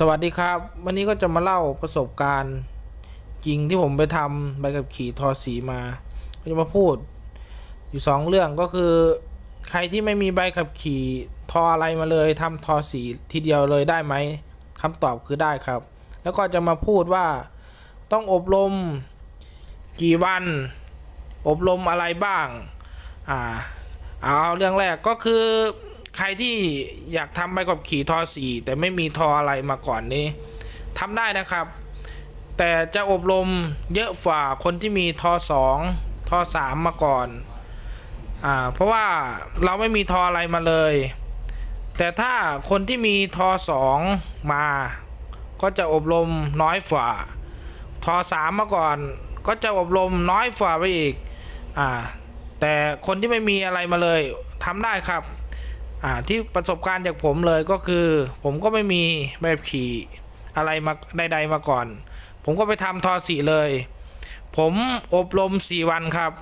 สวัสดีครับ วันนี้ก็จะมาเล่าประสบการณ์จริงที่ผมไปทำใบขับขี่ทอสีมาก็จะมาพูด อยู่สองเรื่องก็คือ ใครที่ไม่มีใบขับขี่ทออะไรมาเลยทำทอสีทีเดียวเลยได้ไหมคำตอบคือได้ครับ แล้วก็จะมาพูดว่าต้องอบรมกี่วัน อบรมอะไรบ้าง อ่า เอาเรื่องแรกก็คือ ใครที่อยากทำใบขับขี่ทอสีแต่ไม่มีทออะไรมาก่อนนี้ทำได้นะครับ แต่จะอบรมเยอะฝ่าคนที่มีทอสองทอสามมาก่อนอ่าเพราะว่าเราไม่มีทออะไรมาเลย แต่ถ้าคนที่มีทอสองมา ก็จะอบรมน้อยฝ่าทอสามมาก่อนก็จะอบรมน้อยฝ่าไปอีกอ่าแต่คนที่ไม่มีอะไรมาเลยทำได้ครับ อ่าที่ประสบการณ์จากผมเลยก็คือ ผมก็ไม่มีใบขับขี่อะไรมาใดๆมาก่อน ผมก็ไปทำทอสีเลย ผมอบรมสี่วันครับ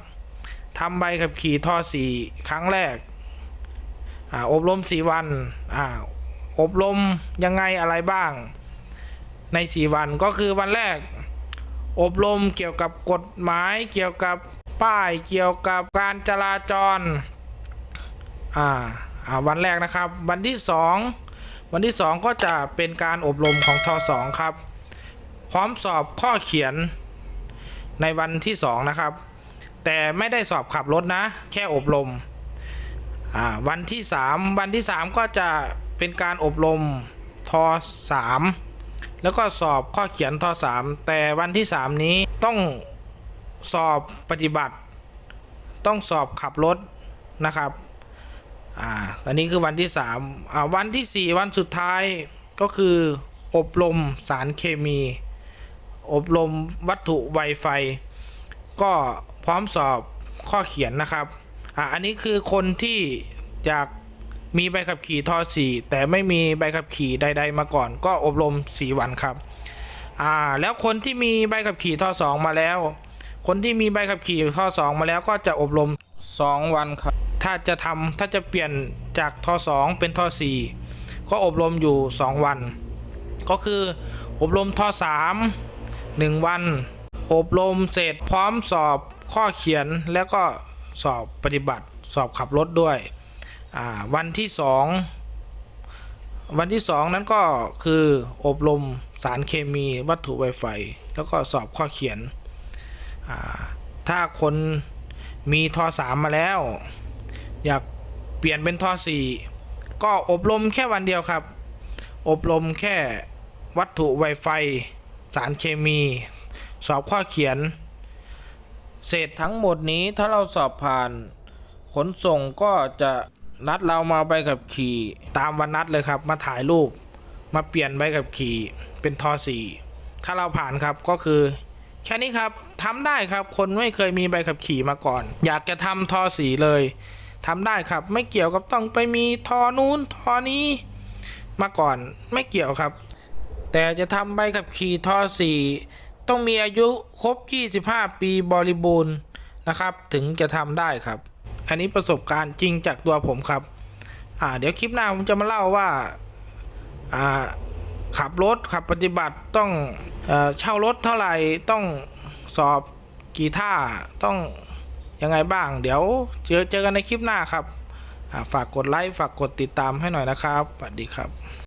ทำใบขับขี่ทอสีครั้งแรกออบรมสี่วันออบรมยังไงอะไรบ้าง ในสี่วันก็คือวันแรก อบรมเกี่ยวกับกฎหมายเกี่ยวกับป้ายเกี่ยวกับการจราจร อ่า วันแรกนะครับ วันที่สองวันที่สองก็จะเป็นการอบรมของทสองครับ พร้อมสอบข้อเขียนในวันที่สองนะครับ แต่ไม่ได้สอบขับรถนะ แค่อบรมวันที่สามวันที่สามก็จะเป็นการอบรมทสามแล้วก็สอบข้อเขียนทสามแต่วันที่สามนี้ต้องสอบปฏิบัติ ต้องสอบขับรถนะครับ อ่าอันนี้คือวันที่สามอ่าวันที่สี่วันสุดท้ายก็คืออบรมสารเคมี อบรมวัตถุไวไฟ ก็พร้อมสอบข้อเขียนนะครับอ่าอันนี้คือคนที่อยากมีใบขับขี่ทอสี่แต่ไม่มีใบขับขี่ใด ๆ มาก่อน ก็อบรมสี่วันครับอ่าแล้วคนที่มีใบขับขี่ทอสองมาแล้ว คนที่มีใบขับขี่ทอสองมาแล้วก็จะอบรมสองวันครับ ถ้าจะทำถ้าจะเปลี่ยนจากทอสองเป็นทอสี่ก็อบรมอยู่สองวัน ก็คืออบรมทอสามหนึ่งวัน อบรมเสร็จพร้อมสอบข้อเขียนแล้วก็สอบปฏิบัติ สอบขับรถด้วย วันที่สองวันที่สองนั้นก็คืออบรมสารเคมีวัตถุไวไฟ แล้วก็สอบข้อเขียน ถ้าคนมีทอสามมาแล้ว อยากเปลี่ยนเป็นทอสี่ก็อบรมแค่วันเดียวครับ อบรมแค่วัตถุไวไฟ สารเคมี สอบข้อเขียนเสร็จทั้งหมดนี้ถ้าเราสอบผ่าน ขนส่งก็จะนัดเรามาใบขับขี่ตามวันนัดเลยครับ มาถ่ายรูป มาเปลี่ยนใบขับขี่เป็นทอสี่ถ้าเราผ่านครับก็คือ แค่นี้ครับทำได้ครับคนไม่เคยมีใบขับขี่มาก่อน อยากจะทำทอสีเลย ทำได้ครับ ไม่เกี่ยวกับต้องไปมีทอนู้นทอนี้ มาก่อนไม่เกี่ยวครับ แต่จะทำใบขับขี่ทอสีต้องมีอายุครบ 25 ปีบริบูรณ์นะครับ ถึงจะทำได้ครับ อันนี้ประสบการณ์จริงจากตัวผมครับอ่าเดี๋ยวคลิปหน้าผมจะมาเล่าว่าอ่าขับรถขับปฏิบัติต้องเออเช่ารถเท่าไหร่ต้องสอบกี่ท่าต้อง ยังไงบ้าง เดี๋ยวเจอเจอกันในคลิปหน้าครับฝากกดไลค์ฝากกดติดตามให้หน่อยนะครับสวัสดีครับ